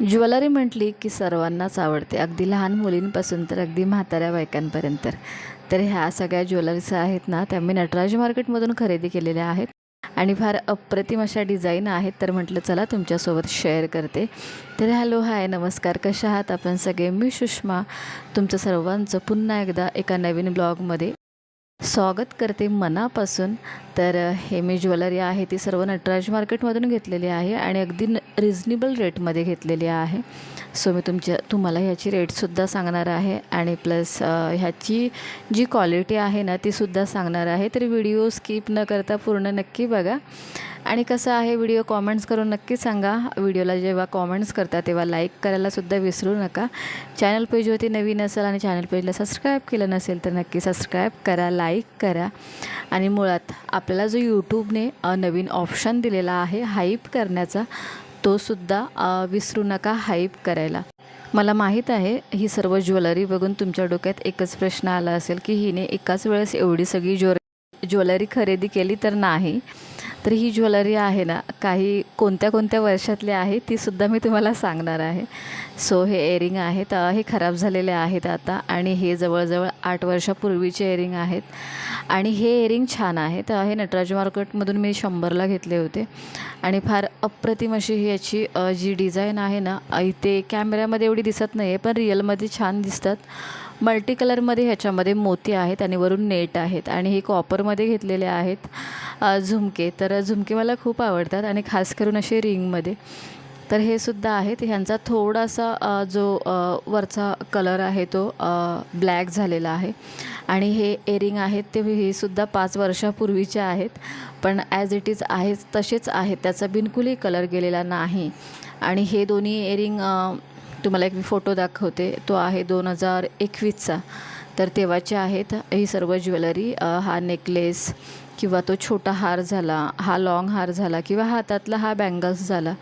Jewellery म्हटली की सर्वांनाच आवडते. अगदी लहान मुलींपासून तर अगदी म्हाताऱ्या बायकांपर्यंत. तर ह्या सगळ्या ज्वेलरीज आहेत ना त्या मी नटराज मार्केटमधून खरेदी केलेल्या आहेत. आणि फार अप्रतिम अशा डिझाईन आहेत. तर म्हटलं चला तुमच्यासोबत शेअर करते. तर हॅलो हाय नमस्कार. कशा आहात आपण सगळे? मी सुषमा. तुमचं सर्वांचं पुन्हा एकदा एका नवीन ब्लॉगमध्ये स्वागत करते मनापासून. तर हे मी ज्वेलरी आहे ती सर्व नटराज मार्केटमधून घेतलेली आहे आणि अगदी न रिजनेबल रेटमध्ये घेतलेली आहे. सो मी तुमच्या तुम्हाला ह्याची रेटसुद्धा सांगणार आहे आणि प्लस ह्याची जी क्वालिटी आहे ना तीसुद्धा सांगणार आहे. तर व्हिडिओ स्किप न करता पूर्ण नक्की बघा. आणि कसं आहे व्हिडिओ कॉमेंट्स करून नक्की सांगा. व्हिडिओला जेव्हा कॉमेंट्स करता तेव्हा लाईक करायलासुद्धा विसरू नका. चॅनल पेजवरती नवीन असेल आणि चॅनल पेजला सबस्क्राईब केलं नसेल तर नक्की सबस्क्राईब करा लाईक करा. आणि मुळात आपल्याला जो यूट्यूबने नवीन ऑप्शन दिलेला आहे हाईप करण्याचा तो सुद्धा विसरू नका हाईप करायला. मला माहीत आहे ही सर्व ज्वेलरी बघून तुमच्या डोक्यात एकच प्रश्न आला असेल की हिने एकाच वेळेस एवढी सगळी ज्वेल ज्वेलरी खरेदी केली तर नाही. तर ही ज्वेलरी आहे ना काही कोणत्या कोणत्या वर्षातली आहे तीसुद्धा मी तुम्हाला सांगणार आहे. सो हे एअरिंग आहेत हे खराब झालेले आहेत आता आणि हे जवळजवळ आठ वर्षापूर्वीचे एअरिंग आहेत. आणि हे एअरिंग छान आहेत. हे नटराज मार्केटमधून मी शंभरला घेतले होते. आणि फार अप्रतिम अशी ही याची जी डिझाईन आहे ना इथे कॅमेऱ्यामध्ये एवढी दिसत नाही आहे पण रिअलमध्ये छान दिसतात. मल्टी कलरमध्ये ह्याच्यामध्ये मोती आहेत आणि वरून नेट आहेत आणि हे कॉपरमध्ये घेतलेले आहेत झुमके. तर झुमके मला खूप आवडतात आणि खास करून असे रिंगमध्ये. तर हे सुद्धा आहेत. ह्यांचा थोडासा जो वरचा कलर आहे तो ब्लॅक झालेला आहे. आणि हे एरिंग आहेत ते हे सुद्धा पाच वर्षापूर्वीचे आहेत. पण ॲज इट इज आहेच तसेच आहेत. त्याचा बिलकुलही कलर गेलेला नाही. आणि हे दोन्ही एरिंग तुम्हाला एक मी फोटो दाखवते. तो आहे दोन हजार एकवीसचा. तर तेव्हाचे आहेत ही सर्व ज्वेलरी. हा नेकलेस किंवा तो छोटा हार झाला हा लॉंग हार झाला किंवा हातातला हा बँगल्स झाला.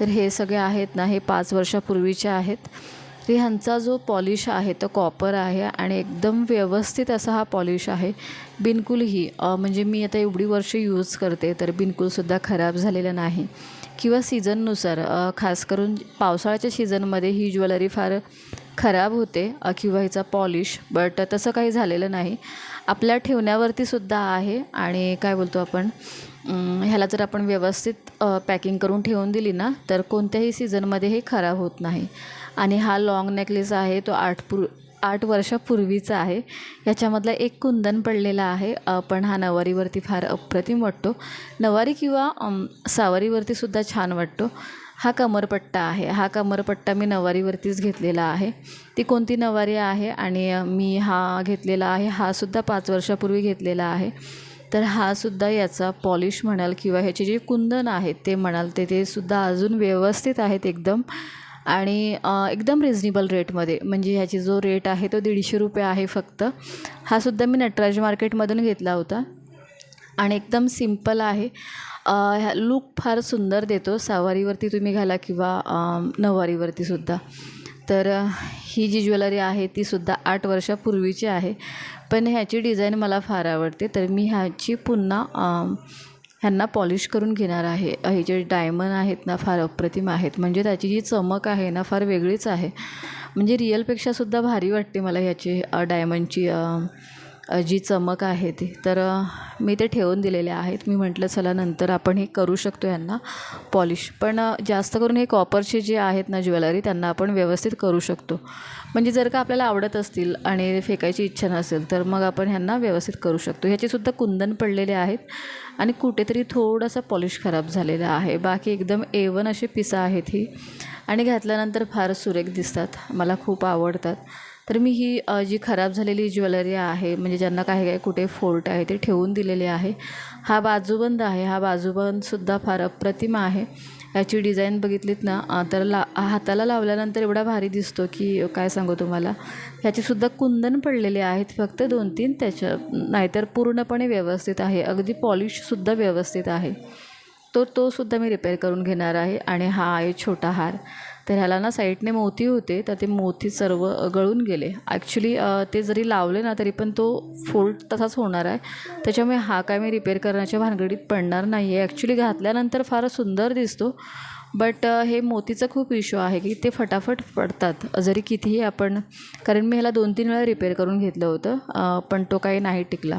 तर हे सगळे आहेत ना हे पाच वर्षापूर्वीचे आहेत. तर ह्यांचा जो पॉलिश आहे तो कॉपर आहे आणि एकदम व्यवस्थित असा हा पॉलिश आहे. बिलकुलही म्हणजे मी आता एवढी वर्ष यूज करते तर बिलकुलसुद्धा खराब झालेलं नाही. किंवा सीझननुसार खास करून पावसाळ्याच्या सीझनमध्ये ही ज्वेलरी फार खराब होते किंवा हिचा पॉलिश बट तसं काही झालेलं नाही. आपल्या ठेवण्यावरती सुद्धा आहे आणि काय बोलतो आपण ह्याला जर आपण व्यवस्थित पॅकिंग करून ठेवून दिली ना तर कोणत्याही सीझनमध्ये हे खराब होत नाही. आणि हा लॉंग नेकलेस आहे तो आठ पूर आठ वर्षापूर्वीचा आहे. याच्यामधला एक कुंदन पडलेला आहे. पण हा नवारीवरती फार अप्रतिम वाटतो. नवारी किंवा सावारीवरती सुद्धा छान वाटतो. हा कमरपट्टा आहे. हा कमरपट्टा मी नवारीवरतीच घेतलेला आहे. ती कोणती नवारी आहे आणि मी हा घेतलेला आहे हा सुद्धा पाच वर्षापूर्वी घेतलेला आहे. तर हा सुद्धा याचा पॉलिश म्हणाल किंवा ह्याचे जे कुंदन आहेत ते म्हणाल ते ते सुद्धा अजून व्यवस्थित आहेत एकदम. आणि एकदम रिजनेबल रेटमध्ये म्हणजे ह्याची जो रेट आहे तो दीडशे रुपये आहे फक्त. हा सुद्धा मी नटराज मार्केटमधून घेतला होता. आणि एकदम सिंपल आहे. ह्या लूक फार सुंदर देतो. सवारीवरती तुम्ही घाला किंवा अ, नऊवारीवरती सुद्धा. तर ही जी ज्वेलरी आहे ती सुद्धा आठ वर्षापूर्वीची आहे. पण ह्याची डिझाईन मला फार आवडते. तर मी ह्याची पुन्हा ह्यांना पॉलिश करून घेणार आहे. हे जे डायमंड आहेत ना फार अप्रतिम आहेत. म्हणजे त्याची जी चमक आहे ना फार वेगळीच आहे. म्हणजे रिअलपेक्षासुद्धा भारी वाटते मला ह्याची डायमंडची जी चमक आहे ती. तर मी ते ठेवून दिलेले आहेत. मी म्हटलं चला नंतर आपण हे करू शकतो यांना पॉलिश. पण जास्त करून हे कॉपरचे जे आहेत ना ज्वेलरी त्यांना आपण व्यवस्थित करू शकतो. म्हणजे जर का आपल्याला आवडत असतील आणि फेकायची इच्छा नसेल तर मग आपण ह्यांना व्यवस्थित करू शकतो. ह्याचेसुद्धा कुंदन पडलेले आहेत आणि कुठेतरी थोडासा पॉलिश खराब झालेला आहे. बाकी एकदम एवन असे पिसा आहेत ही. आणि घातल्यानंतर फार सुरेख दिसतात. मला खूप आवडतात. तर मी ही जी खराब झालेली ज्वेलरी आहे म्हणजे ज्यांना काही काही कुठे फोल्ट आहे ते ठेवून दिलेले आहे हा बाजूबंद आहे. हा बाजूबंदसुद्धा फार अप्रतिम आहे. याची डिझाईन बघितलीत ना तर ला हाताला लावल्यानंतर एवढा भारी दिसतो की काय सांगू तुम्हाला? ह्याचीसुद्धा कुंदन पडलेले आहेत फक्त दोन तीन त्याच्या नाहीतर पूर्णपणे व्यवस्थित आहे. अगदी पॉलिशसुद्धा व्यवस्थित आहे. तो तो सुद्धा मी रिपेअर करून घेणार आहे. आणि हा आहे छोटा हार. तर ह्याला ना साईडने मोती होते तर ते मोती सर्व गळून गेले. ॲक्च्युली ते जरी लावले ना तरी पण तो फोल्ड तसाच होणार आहे. त्याच्यामुळे हा काय मी रिपेअर करण्याच्या भानगडीत पडणार नाही आहे ॲक्च्युली घातल्यानंतर फार सुंदर दिसतो. बट हे मोतीचं खूप इश्यू आहे की ते फटाफट पडतात. जरी कितीही आपण कारण मी ह्याला दोन तीन वेळा रिपेअर करून घेतलं होतं पण तो काही नाही टिकला.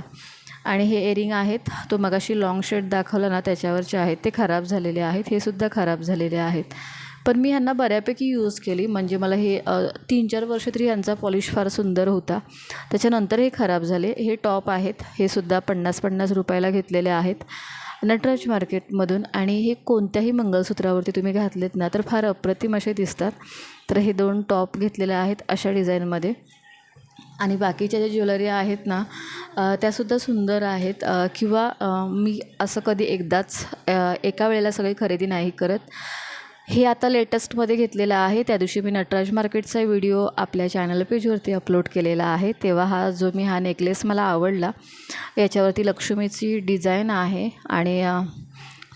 आणि हे एरिंग आहेत. तो मगाशी लॉंग शेड दाखवला ना त्याच्यावरचे आहेत. ते खराब झालेले आहेत. हे सुद्धा खराब झालेले आहेत. पण मी ह्यांना बऱ्यापैकी यूज केली. म्हणजे मला हे तीन चार वर्ष तरी ह्यांचा पॉलिश फार सुंदर होता. त्याच्यानंतर हे खराब झाले. हे टॉप आहेत. हे सुद्धा पन्नास पन्नास रुपयाला घेतलेले आहेत. नटराज मार्केटमधून आणि हे कोणत्याही मंगळसूत्रावरती तुम्ही घातलेत ना तर फार अप्रतिम असे दिसतात. तर हे दोन टॉप घेतलेले आहेत अशा डिझाईनमध्ये आणि बाकीच्या ज्या ज्वेलरी आहेत ना त्यासुद्धा सुंदर आहेत. किंवा मी असं कधी एकदाच एका वेळेला सगळी खरेदी नाही करत. हे आता लेटेस्टमध्ये घेतलेलं आहे. त्या दिवशी मी नटराज मार्केटचा व्हिडिओ आपल्या चॅनल पेजवरती अपलोड केलेला आहे. तेव्हा हा जो मी हा नेकलेस मला आवडला याच्यावरती लक्ष्मीची डिझाईन आहे आणि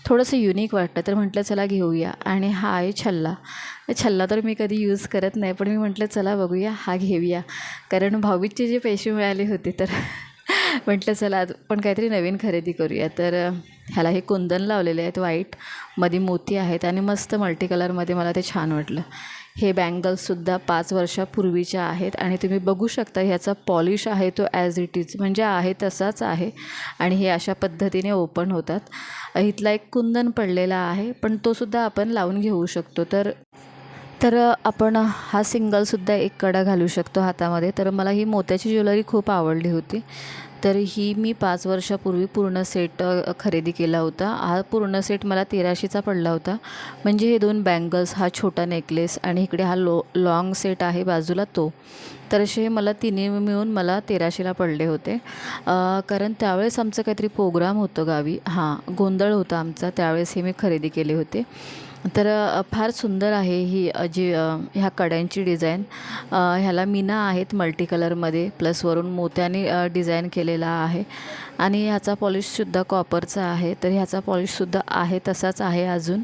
थोडंसं युनिक वाटतं. तर म्हटलं चला घेऊया. आणि हा आहे छल्ला. छल्ला तर मी कधी यूज करत नाही पण मी म्हटलं चला बघूया हा घेऊया. कारण भाऊबीजचे जे पैसे मिळाले होते तर म्हटलं चला आज पण काहीतरी नवीन खरेदी करूया. तर ह्याला हे कुंदन लावलेले आहेत व्हाईटमध्ये मोती आहेत आणि मस्त मल्टी कलरमध्ये मला ते छान वाटलं. हे बँगल्ससुद्धा पाच वर्षापूर्वीच्या आहेत आणि तुम्ही बघू शकता ह्याचा पॉलिश आहे तो ॲज इट इज म्हणजे आहे तसाच आहे आणि हे अशा पद्धतीने ओपन होतात. इथला एक कुंदन पडलेला आहे पण तोसुद्धा आपण लावून घेऊ शकतो. तर तर आपण हा सिंगलसुद्धा एक कडा घालू शकतो हातामध्ये. तर मला ही मोत्याची ज्वेलरी खूप आवडली होती. तर ही मी पाच वर्षापूर्वी पूर्ण सेट खरेदी केला होता. हा पूर्ण सेट मला तेराशेचा पडला होता. म्हणजे हे दोन बँगल्स हा छोटा नेकलेस आणि इकडे हा लो लॉंग सेट आहे बाजूला तो. तर असे मला तिन्ही मिळून मला तेराशेला पडले होते. कारण त्यावेळेस आमचं काहीतरी प्रोग्राम होतं गावी. हां गोंधळ होता आमचा. त्यावेळेस हे मी खरेदी केले होते. तर फार सुंदर आहे ही जी ह्या कड्यांची डिझाईन ह्याला मीना आहेत मल्टी कलरमध्ये प्लस वरून मोत्याने डिझाईन केलेला आहे. आणि ह्याचा पॉलिशसुद्धा कॉपरचा आहे. तर ह्याचा पॉलिशसुद्धा आहे तसाच आहे अजून.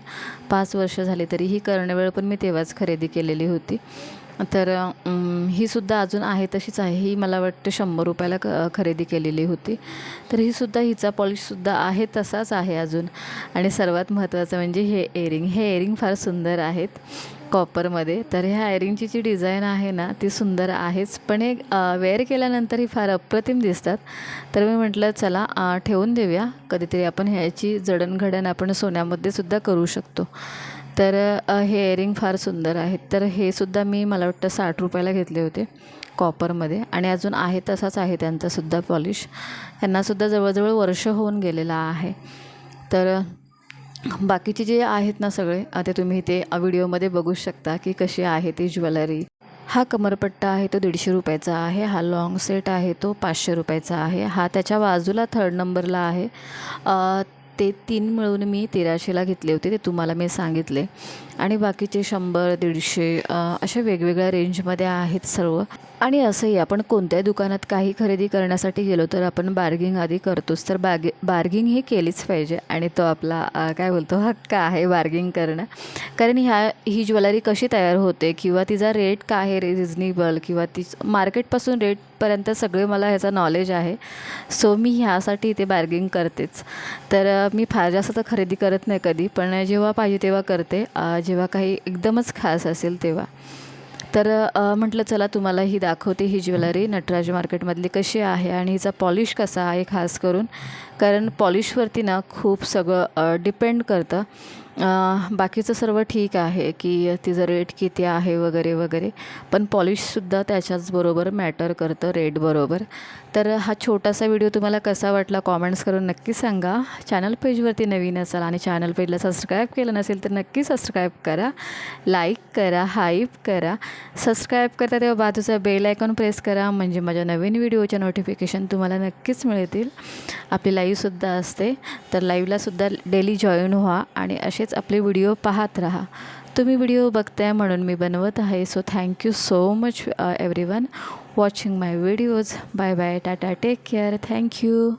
पाच वर्ष झाली तरी ही कर्णवेळ पण मी तेव्हाच खरेदी केलेली होती. तर हीसुद्धा ही सुद्धा अजून आहे तशीच आहे. ही मला वाटतं शंभर रुपयाला क खरेदी केलेली होती. तर ही सुद्धा हिचा पॉलिशसुद्धा आहे तसाच आहे अजून. आणि सर्वात महत्त्वाचं म्हणजे हे एअरिंग हे एअरिंग फार सुंदर आहेत कॉपरमध्ये तर ह्या एअरिंगची जी डिझाईन आहे ना ती सुंदर आहेच. पण हे वेअर केल्यानंतर ही फार अप्रतिम दिसतात. तर मी म्हटलं चला ठेवून देऊया. कधीतरी आपण ह्याची जडणघडण आपण सोन्यामध्ये सुद्धा करू शकतो. तर हे एअरिंग फार सुंदर आहेत. तर हे सुद्धा मी मला वाटतं साठ रुपयाला घेतले होते कॉपरमध्ये आणि अजून आहे तसाच आहे त्यांचासुद्धा पॉलिश ह्यांनासुद्धा जवळजवळ वर्ष होऊन गेलेला आहे. तर बाकीचे जे आहेत ना सगळे आता ते तुम्ही ते व्हिडिओमध्ये बघू शकता की कशी आहे ती ज्वेलरी. हा कमरपट्टा आहे तो दीडशे रुपयाचा आहे. हा लॉंग सेट आहे तो पाचशे रुपयाचा आहे. हा त्याच्या बाजूला थर्ड नंबरला आहे. ते तीन मिळून मी तेराशेला घेतले होते ते तुम्हाला मी सांगितले. आणि बाकीचे शंभर दीडशे अशा वेगवेगळ्या रेंजमध्ये आहेत सर्व. आणि असंही आपण कोणत्याही दुकानात काही खरेदी करण्यासाठी गेलो तर आपण बार्गिंग आधी करतोच. तर बागे बार्गिंग ही केलीच पाहिजे. आणि तो आपला काय बोलतो हक्क आहे बार्गिंग करणं. कारण ह्या ही ज्वेलरी कशी तयार होते किंवा तिचा रेट काय आहे रिजनेबल किंवा ती मार्केटपासून रेटपर्यंत सगळे मला ह्याचा नॉलेज आहे. सो मी ह्यासाठी इथे बार्गिंग करतेच. तर मी फार जास्त तर खरेदी करत नाही कधी. पण जेव्हा पाहिजे तेव्हा करते. जेव्हा काही एकदमच खास असेल तेव्हा. तर म्हटलं चला तुम्हाला ही दाखवते ही ज्वेलरी नटराज मार्केटमधली कशी आहे आणि हिचा पॉलिश कसा आहे खास करून. कारण पॉलिशवरती ना खूप सगळं डिपेंड करतं. बाकीचं सर्व ठीक आहे की तिचं रेट किती आहे वगैरे वगैरे. पण पॉलिशसुद्धा त्याच्याचबरोबर मॅटर करतं रेटबरोबर तर हा छोटासा व्हिडिओ तुम्हाला कसा वाटला कॉमेंट्स करून नक्की सांगा. चॅनल पेजवरती नवीन असाल आणि चॅनल पेजला सबस्क्राईब केलं नसेल तर नक्की सबस्क्राईब करा. लाईक करा हाईप करा. सबस्क्राईब करता तेव्हा बाजूचा बेल आयकॉन प्रेस करा. म्हणजे माझ्या नवीन व्हिडिओच्या नोटिफिकेशन तुम्हाला नक्कीच मिळतील. आपली लाईव्हसुद्धा असते. तर लाईव्हलासुद्धा डेली जॉईन व्हा आणि असे असेच आपले व्हिडिओ पाहत राहा. तुम्ही व्हिडिओ बघताय म्हणून मी बनवत आहे so thank you so much everyone watching my videos bye bye tata take care thank you